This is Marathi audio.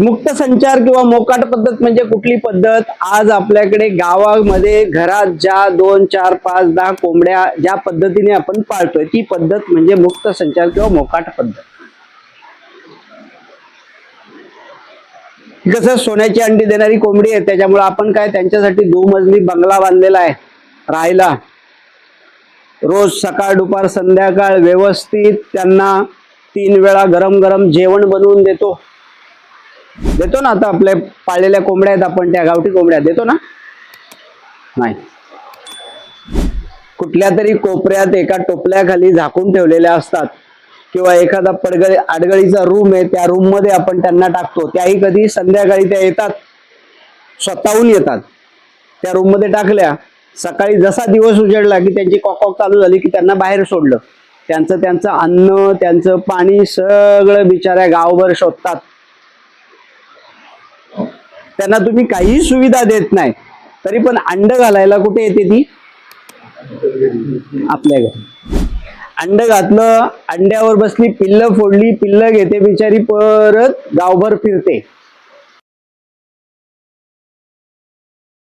मुक्त संचार किंवा मोकाट पद्धत म्हणजे कुठली पद्धत? आज आपल्याकडे गावामध्ये घरात ज्या दोन चार पाच दहा कोंबड्या ज्या पद्धतीने आपण पाळतोय ती पद्धत म्हणजे मुक्त संचार किंवा मोकाट पद्धत. कसं सोन्याची अंडी देणारी कोंबडी आहे त्याच्यामुळे आपण काय त्यांच्यासाठी दुमजली बंगला बांधलेला आहे राहायला रोज सकाळ दुपार संध्याकाळ व्यवस्थित त्यांना तीन वेळा गरम गरम जेवण बनवून देतो. देतो ना आता आपल्या पाळलेल्या कोंबड्या आहेत आपण त्या गावठी कोंबड्या देतो ना? नाही. कुठल्या तरी कोपऱ्यात एका टोपल्याखाली झाकून ठेवलेल्या असतात किंवा एखादा पडगळी आडगळीचा रूम आहे त्या रूममध्ये आपण त्यांना टाकतो. त्याही कधी संध्याकाळी त्या येतात स्वतःहून येतात. त्या रूममध्ये टाकल्या सकाळी जसा दिवस उजेडला की त्यांची कॉकॉक चालू झाली की त्यांना बाहेर सोडलं. त्यांचं त्यांचं अन्न त्यांचं पाणी सगळं बिचाऱ्या गावभर शोधतात. त्यांना तुम्ही काहीही सुविधा देत नाही. तरी पण अंड घालायला कुठे येते ती? आपल्या घरी. अंड घातलं अंड्यावर बसली पिल्ल फोडली पिल्ल घेते बिचारी परत गावभर फिरते.